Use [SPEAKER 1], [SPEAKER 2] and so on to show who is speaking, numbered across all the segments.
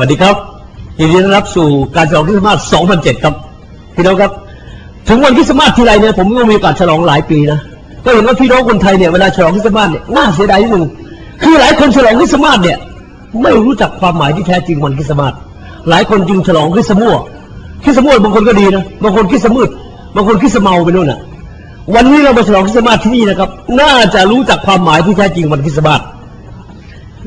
[SPEAKER 1] วัสดีครับยินดีต้อนรับสู่การฉลองคริสต์มาส 2007 ครับพี่น้องครับ ถึงวันคริสต์มาสทีไรเนี่ยผมก็มีโอกาสฉลองหลายปีนะก็เห็นว่าพี่น้องคนไทยเนี่ยเวลาฉลองคริสต์มาสเนี่ยน่าเสียดายนิดนึงคือหลายคนฉลองคริสต์มาสเนี่ย ไม่รู้จักความหมายที่แท้จริงวันคริสต์มาสหลายคนจึงฉลองคริสต์มั่วคริสต์มั่วบางคนก็ดีนะบางคนคริสต์มืดบางคนคริสต์เมาไปนู่นน่ะ วันนี้เรามาฉลองคริสต์มาสที่นี่นะครับ น่าจะรู้จักความหมายที่แท้จริงวันคริสต์มาส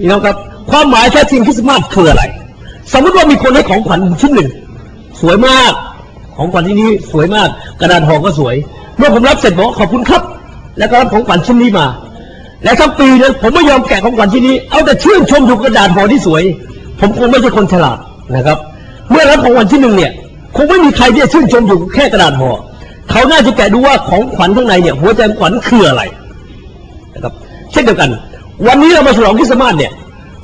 [SPEAKER 1] พี่น้องครับความหมายแท้จริงคริสต์มาสคืออะไร สมมติว่ามีคนให้ของขวัญชิ้นหนึ่ง สวยมาก ของขวัญที่นี้สวยมาก กระดาษห่อก็สวย เมื่อผมรับเสร็จบอกขอบคุณครับ แล้วก็รับของขวัญชิ้นนี้มา และทั้งปีนั้นผมไม่ยอมแกะของขวัญชิ้นนี้ เอาแต่ชื่นชมดูกระดาษห่อที่สวย ผมคงไม่ใช่คนฉลาดนะครับ เมื่อรับของขวัญชิ้นหนึ่งเนี่ย คงไม่มีใครที่จะชื่นชมอยู่แค่กระดาษห่อเขาน่าจะแกะดูว่าของขวัญข้างในเนี่ยหัวใจของขวัญคืออะไรนะครับ เช่นเดียวกัน วันนี้เรามาฉลองคริสต์มาสเนี่ย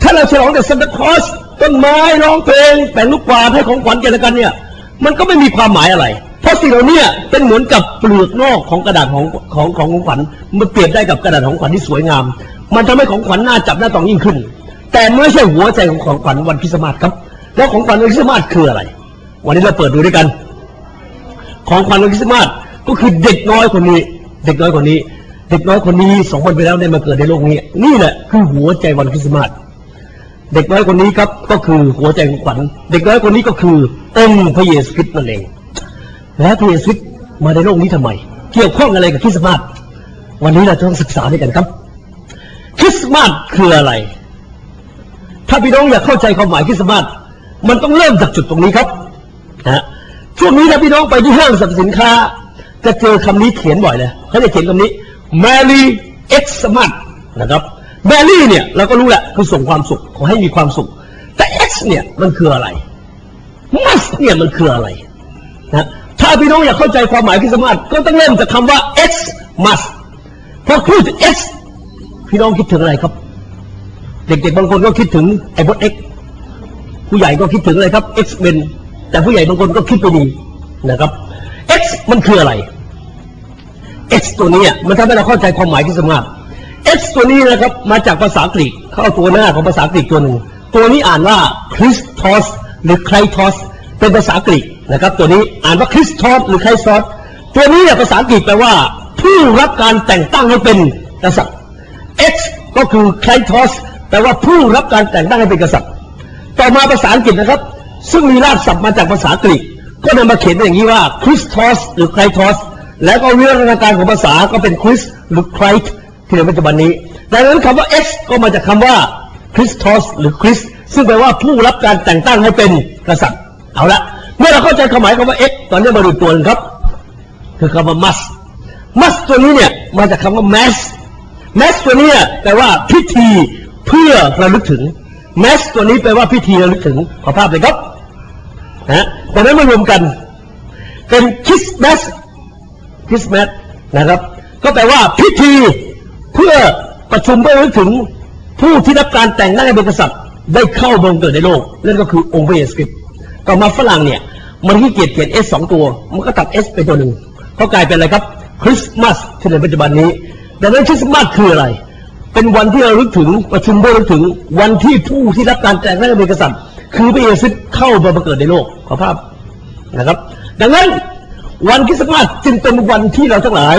[SPEAKER 1] ถ้าเราฉลองแต่ซานตาคลอส ต้นไม้ร้องเพลงแต่งลูกกวาดให้ของขวัญแก่กันเนี่ย มันก็ไม่มีความหมายอะไร เพราะสิ่งเหล่านี้เป็นเหมือนกับเปลือกนอกของกระดาษของของของของขวัญมันเปรียบได้กับกระดาษของขวัญที่สวยงาม มันทำให้ของขวัญน่าจับหน้าต้องยิ่งขึ้น แต่ไม่ใช่หัวใจของของขวัญวันคริสมาสครับ แล้วของขวัญวันคริสมาสคืออะไร วันนี้เราเปิดดูด้วยกัน ของขวัญวันคริสมาสก็คือเด็กน้อยคนนี้ เด็กน้อยคนนี้ เด็กน้อยคนนี้สองคนไปแล้วได้มาเกิดในโลกนี้ นี่แหละคือหัวใจวันคริสต์มาส เด็กน้อยคนนี้ครับก็คือหัวใจของขวัญ เด็กน้อยคนนี้ก็คือองค์พระเยซูคริสต์นั่นเอง และพระเยซูคริสต์มาในโลกนี้ทำไม เกี่ยวข้องอะไรกับคริสต์มาสวันนี้เราจะต้องศึกษาด้วยกันครับ คริสต์มาสคืออะไร ถ้าพี่น้องอยากเข้าใจความหมายคริสต์มาสมันต้องเริ่มจากจุดตรงนี้ครับนะช่วงนี้ถ้าพี่น้องไปที่ห้างสรรพสินค้า จะเจอคำนี้เขียนบ่อยเลยเขาจะเขียนคำนี้ Merry Xmas นะครับ Merry เนี่ยเราก็รู้แหละคือส่งความสุขขอให้มีความสุข แต่ X เนี่ยมันคืออะไร Mas เนี่ยมันคืออะไรนะถ้าพี่น้องอยากเข้าใจความหมายคริสมาสก็ต้องเริ่มจากคำว่า X Mas พอพูดถึง X พี่น้องคิดถึงอะไรครับ เด็กๆบางคนก็คิดถึงไอ้บด X ผู้ใหญ่ก็คิดถึงอะไรครับ X เป็นแต่ผู้ใหญ่บางคนก็คิดไปดีนะครับ X มันคืออะไร X ตัวนี้มันทำให้เราเข้าใจความหมายคริสต์มา สตัวนี้นะครับมาจากภาษากรีกเข้าเอาตัวหน้าของภาษากรีกตัวหนึ่งตัวนี้อ่านว่าคริสทอสหรือไครทอสเป็นภาษากรีกนะครับ ตัวนี้อ่านว่าคริสทอสหรือไครทอสตัวนี้เนี่ยภาษาอังกแปลว่า ผู้รับการแต่งตั้งให้เป็นกษัตริย์ X ก็คือไครทอสแปลว่าผู้รับการแต่งตั้งให้เป็นกษัตริย์ ต่อมาภาษาอังกฤษนะครับ ซึ่งมีรากศัพท์มาจากภาษากรีกก็นำมาเขียนอย่างนี้ว่าคริสทอสหรือไครทอสแล้วก็วิวัฒนาการของภาษาก็เป็นคริสหรือไครต์ ที่ในปัจจุบันนี้ ดังนั้นคำว่า X ก็มาจากคำว่าคริสทอสหรือคริสซึ่งแปลว่าผู้รับการแต่งตั้งให้เป็นกษัตริย์เอาละเมื่อเราเข้าใจความหมายคำว่า X ตอนนี้มาดูตัวนึงครับ คือคำว่า must must ตัวนี้เนี่ยมาจากคำว่า mass mass ตัวนี้แปลว่าพิธีเพื่อระลึกถึง mass ตัวนี้แปลว่าพิธีระลึกถึงขอภาพเลยครับนะดังนั้นมารวมกัน เป็น kiss mass kiss mass นะครับ ก็แปลว่าพิธี เพื่อประชุมเพื่อระลึกถึงผู้ที่รับการแต่งตั้งให้เป็นกษัตริย์ได้เข้าบังเกิดในโลก นั่นก็คือองค์พระเยซูคริสต์ต่อมาฝรั่งเนี่ยมันขี้เกียจเขียน S สองตัว มันก็ตัด S ไปตัวหนึ่งก็กลายเป็นอะไรครับคริสต์มาสที่ในปัจจุบันนี้ดังนั้นคริสต์มาสคืออะไร เป็นวันที่เราลึกถึงประชุมเพื่อระลึกถึงวันที่ผู้ที่รับการแต่งตั้งให้เป็นกษัตริย์ คือพระเยซูคริสต์เข้ามาบังเกิดในโลกขอภาพนะครับ ดังนั้นวันคริสต์มาสจึงเป็นวันที่เราทั้งหลาย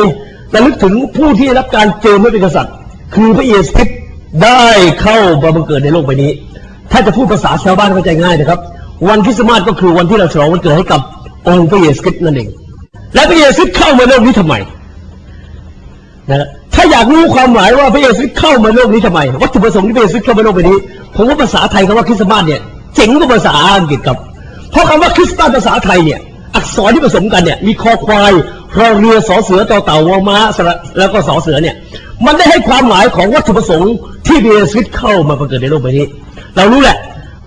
[SPEAKER 1] ระลึกถึงผู้ที่รับการเจิมให้เป็นกษัตริย์ คือพระเยซูคริสต์ได้เข้ามาบังเกิดในโลกใบนี้ ถ้าจะพูดภาษาชาวบ้านเข้าใจง่ายนะครับ วันคริสต์มาสก็คือวันที่เราฉลองวันเกิดให้กับองค์พระเยซูคริสต์นั่นเอง และพระเยซูคริสต์เข้ามาโลกนี้ทำไมนะถ้าอยากรู้ความหมายว่าพระเยซูคริสต์เข้ามาโลกนี้ทำไม วัตถุประสงค์ที่พระเยซูคริสต์เข้ามาโลกใบนี้ผมว่าภาษาไทยคำว่าคริสต์มาสเนี่ยเจ๋งกว่าภาษาอังกฤษครับเพราะคำว่าคริสต์มาสภาษาไทยเนี่ยอักษรที่ผสมกันเนี่ยมีคอควาย รอเรือสอเสือต่อเต่าวอม้าสระแล้วก็สอเสือเนี่ย มันได้ให้ความหมายของวัตถุประสงค์ที่พระเยซูคริสต์เข้ามาบังเกิดในโลกใบนี้ เรารู้แหละ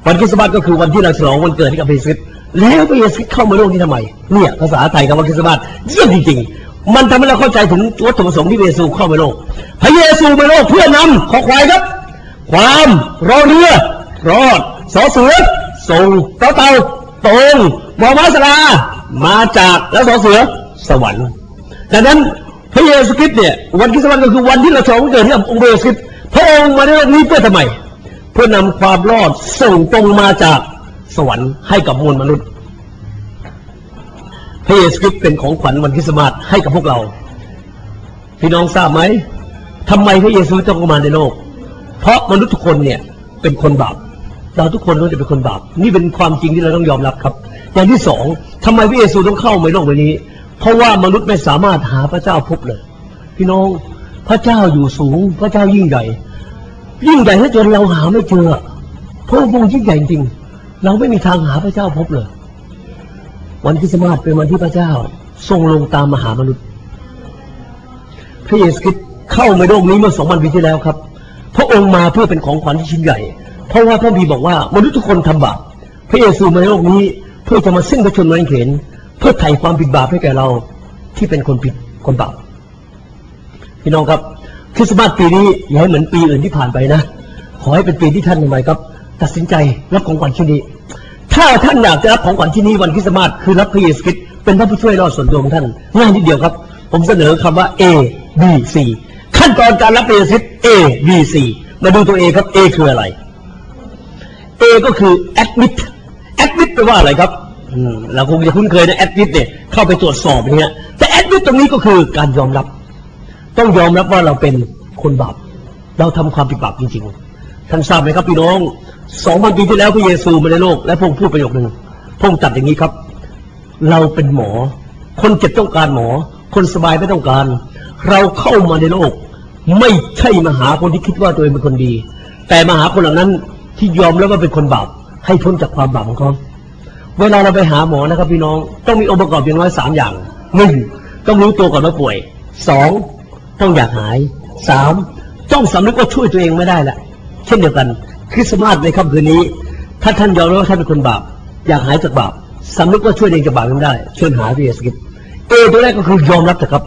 [SPEAKER 1] วันคริสต์มาสก็คือวันที่เราฉลองวันเกิดให้กับพระเยซูคริสต์แล้วพระเยซูคริสต์เข้ามาโลกนี้ทำไมเนี่ยภาษาไทยคำว่าคริสต์มาสเยี่ยมจริงๆ มันทำให้เราเข้าใจถึงวัตถุประสงค์ที่พระเยซูเข้ามาโลกพระเยซูมาโลกเพื่อนำขอควายครับ ความรอเรือรอดสอเสือส่งเต่าเต่าตรงบอมาสลามาจากแล้วสอเสือ สวรรค์ดังนั้นพระเยซูคริสต์เนี่ยวันคริสต์มาสก็คือวันที่เราฉลองเกิดให้กับองค์พระเยซูคริสต์พระองค์มาในโลกนี้เพื่อทำไม เพื่อนำความรอดส่งตรงมาจากสวรรค์ให้กับมวลมนุษย์ พระเยซูคริสต์เป็นของขวัญวันคริสต์มาสให้กับพวกเรา พี่น้องทราบไหมทำไมพระเยซูต้องมาในโลก เพราะมนุษย์ทุกคนเนี่ยเป็นคนบาปเราทุกคนล้วนจะเป็นคนบาป นี่เป็นความจริงที่เราต้องยอมรับครับ อย่างที่สองทำไมพระเยซูต้องเข้ามาในโลกใบนี้ เพราะว่ามนุษย์ไม่สามารถหาพระเจ้าพบเลย พี่น้องพระเจ้าอยู่สูง พระเจ้ายิ่งใหญ่ ยิ่งใหญ่ถ้าจนเราหาไม่เจอเพราะองค์ยิ่งใหญ่จริง เราไม่มีทางหาพระเจ้าพบเลย วันคริสต์มาสเป็นวันที่พระเจ้า ทรงลงตามมาหามนุษย์ พระเยซูคริสต์เข้ามาโลกนี้เมื่อสองพันปีที่แล้วครับ พระองค์มาเพื่อเป็นของขวัญที่ชิ้นใหญ่ เพราะว่าพระบีบอกว่ามนุษย์ทุกคนทำบาปพระเยซูมาโลกนี้เพื่อจะมาสิ้นพระชนม์ไม้กางเขน เพื่อไถ่ความผิดบาปให้แก่เราที่เป็นคนผิดคนบาปพี่น้องครับคริสต์มาสปีนี้อย่าให้เหมือนปีอื่นที่ผ่านไปนะ ขอให้เป็นปีที่ท่านทำไมครับ ตัดสินใจรับของขวัญชิ้นนี้ ถ้าท่านอยากจะรับของขวัญชิ้นนี้วันคริสต์มาสคือรับพระเยซูคริสต์เป็นพระผู้ช่วยรอดส่วนตัวของท่านง่ายนิดเดียวครับ ผมเสนอคำว่า A B C ขั้นตอนการรับพระเยซูคริสต์ A B C มาดูตัว A ครับ A คืออะไร A ก็คือ admit admit แปลว่าอะไรครับ เราคงจะคุ้นเคยนะ admit เนี่ยเข้าไปตรวจสอบอย่างเงี้ยแต่ admit ตรงนี้ก็คือการยอมรับ ต้องยอมรับว่าเราเป็นคนบาปเราทำความผิดบาปจริงๆท่านทราบไหมครับพี่น้องสองพันปีที่แล้วพระเยซูมาในโลก และพระองค์พูดประโยคหนึ่งพระองค์ตัดอย่างนี้ครับ เราเป็นหมอ คนเจ็บต้องการหมอ คนสบายไม่ต้องการ เราเข้ามาในโลก ไม่ใช่มาหาคนที่คิดว่าตัวเองเป็นคนดี แต่มาหาคนเหล่านั้นที่ยอมแล้วว่าเป็นคนบาปให้พ้นจากความบาปของเขา เวลาเราไปหาหมอนะครับพี่น้องต้องมีองค์ประกอบอย่างน้อยสามอย่างหนึ่งต้องรู้ตัวก่อนว่าป่วยสองต้องอยากหายสามต้องสำนึกว่าช่วยตัวเองไม่ได้ละเช่นเดียวกันคริสต์มาสในค่ำคืนนี้ ถ้าท่านยอมรับว่าท่านเป็นคนบาป อยากหายจากบาปสำนึกว่าช่วยเองจากบาปไม่ได้เชิญหาพระเยซูคริสต์เอตัวแรกก็คือยอมรับนะครับ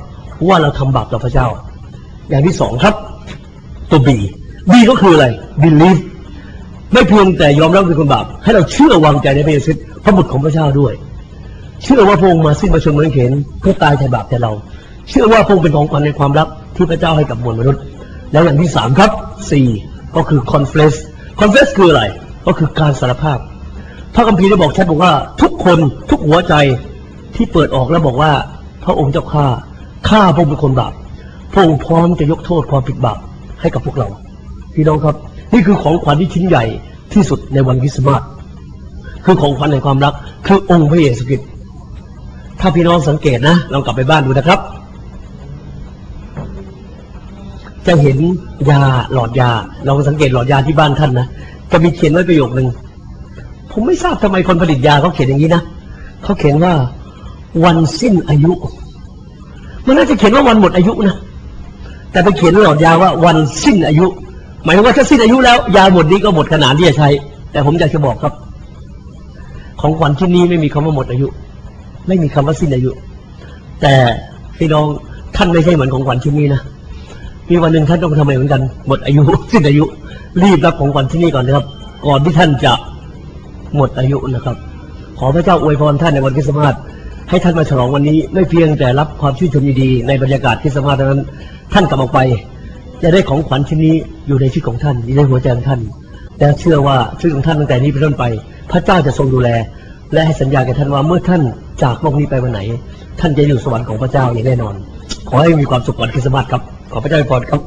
[SPEAKER 1] ว่าเราทำบาปต่อพระเจ้า อย่างที่สองครับ ตัวบีบีก็คืออะไร believe ไม่เพียงแต่ยอมรับเป็นคนบาป ให้เราเชื่อวางใจในพระเยซูคริสต์ พระบุตรของพระเจ้าด้วย เชื่อว่าพระองค์มาสิ้นพระชนม์บนเขนเพื่อตายแทนบาปแทนเรา เชื่อว่าพระองค์เป็นของขวัญในความรักที่พระเจ้าให้กับมวลมนุษย์ แล้วอย่างที่สามครับสี่ก็คือ confess confess คืออะไร ก็คือการสารภาพ พระคัมภีร์ได้บอกชัดบอกว่าทุกคนทุกหัวใจที่เปิดออกแล้วบอกว่า พระองค์เจ้าข้าข้าพระองค์เป็นคนบาปพระองค์พร้อมจะยกโทษความผิดบาปให้กับพวกเรา พี่น้องครับ นี่คือของขวัญที่ชิ้นใหญ่ที่สุดในวันคริสต์มาส คือของขวัญในความรัก คือองค์พระเยซูคริสต์ถ้าพี่น้องสังเกตนะลองกลับไปบ้านดูนะครับ จะเห็นยาหลอดยาลองสังเกตหลอดยาที่บ้านท่านนะจะมีเขียนไว้ประโยคหนึ่งผมไม่ทราบทำไมคนผลิตยาเขาเขียนอย่างนี้นะเขาเขียนว่าวันสิ้นอายุ มันน่าจะเขียนว่าวันหมดอายุนะแต่ไปเขียนหลอดยาว่าวันสิ้นอายุ หมายว่าถ้าสิ้นอายุแล้ว ยาหมดนี้ก็หมดขนาดที่จะใช้ แต่ผมอยากจะบอกครับ ของขวัญชิ้นนี้ไม่มีคำว่าหมดอายุ ไม่มีคำว่าสิ้นอายุ แต่พี่น้องท่านไม่ใช่เหมือนของขวัญชิ้นนี้นะมีวันหนึ่งท่านต้องทำอะไรเหมือนกัน หมดอายุ สิ้นอายุ รีบรับของขวัญที่นี่ก่อนนะครับ ก่อนที่ท่านจะหมดอายุนะครับ ขอพระเจ้าอวยพรท่านในวันคริสต์มาสให้ท่านมาฉลองวันนี้ไม่เพียงแต่รับความชื่นชมยินดีในบรรยากาศคริสต์มาสเท่านั้น ท่านกลับออกไป จะได้ของขวัญชิ้นนี้อยู่ในชีวิตของท่านอยู่ในหัวใจของท่านและเชื่อว่าชีวิตของท่านตั้งแต่นี้เป็นต้นไป พระเจ้าจะทรงดูแล และให้สัญญาแก่ท่านว่าเมื่อท่านจากโลกนี้ไปวันไหน ท่านจะอยู่สวรรค์ของพระเจ้าอย่างแน่นอน ขอให้มีความสุขวันคริสต์มาสครับ ขอพระเจ้าอวยพรครับ